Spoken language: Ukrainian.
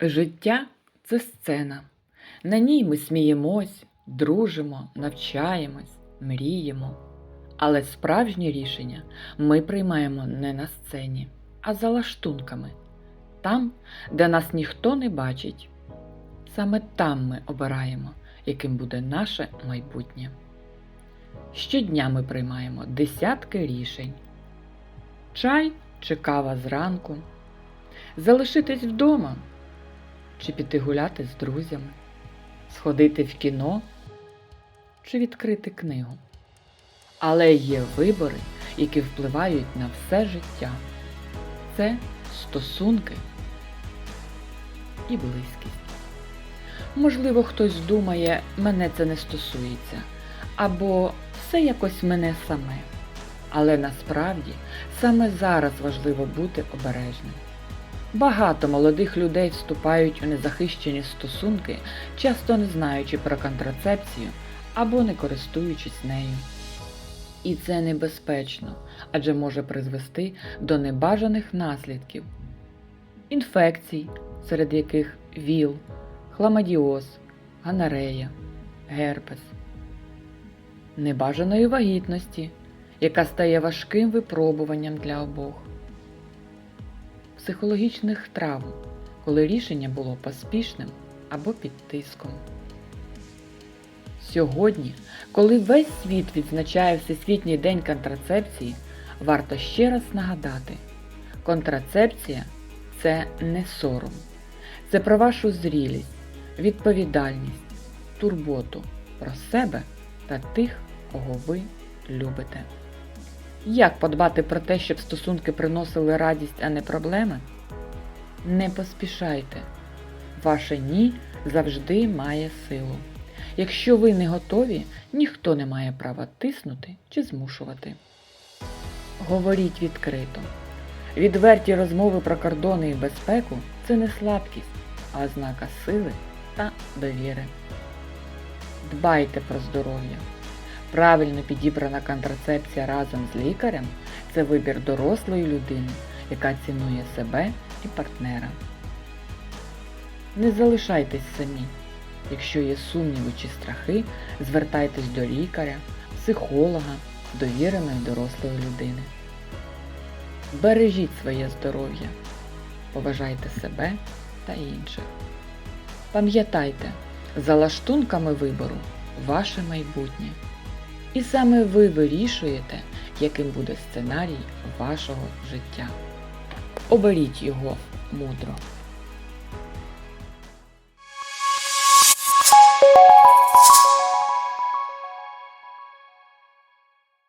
Життя це сцена. На ній ми сміємось, дружимо, навчаємось, мріємо. Але справжні рішення ми приймаємо не на сцені, а за лаштунками, там, де нас ніхто не бачить. Саме там ми обираємо, яким буде наше майбутнє. Щодня ми приймаємо десятки рішень: чай чи кава зранку, залишитись вдома чи піти гуляти з друзями, сходити в кіно чи відкрити книгу. Але є вибори, які впливають на все життя. Це стосунки і близькість. Можливо, хтось думає, мене це не стосується, або все якось мене саме. Але насправді саме зараз важливо бути обережним. Багато молодих людей вступають у незахищені стосунки, часто не знаючи про контрацепцію або не користуючись нею. І це небезпечно, адже може призвести до небажаних наслідків інфекцій, серед яких ВІЛ, хламадіоз, ганарея, герпес, небажаної вагітності, яка стає важким випробуванням для обох, психологічних травм, коли рішення було поспішним або під тиском. Сьогодні, коли весь світ відзначає Всесвітній день контрацепції, варто ще раз нагадати: контрацепція це не сором, це про вашу зрілість, відповідальність, турботу про себе та тих, кого ви любите. Як подбати про те, щоб стосунки приносили радість, а не проблеми? Не поспішайте. Ваше ні завжди має силу. Якщо ви не готові, ніхто не має права тиснути чи змушувати. Говоріть відкрито. Відверті розмови про кордони і безпеку це не слабкість, а ознака сили та довіри. Дбайте про здоров'я. Правильно підібрана контрацепція разом з лікарем це вибір дорослої людини, яка цінує себе і партнера. Не залишайтесь самі. Якщо є сумніви чи страхи, звертайтесь до лікаря, психолога, довіреної дорослої людини. Бережіть своє здоров'я, поважайте себе та інших. Пам'ятайте, за лаштунками вибору ваше майбутнє. І саме ви вирішуєте, яким буде сценарій вашого життя. Оберіть його мудро.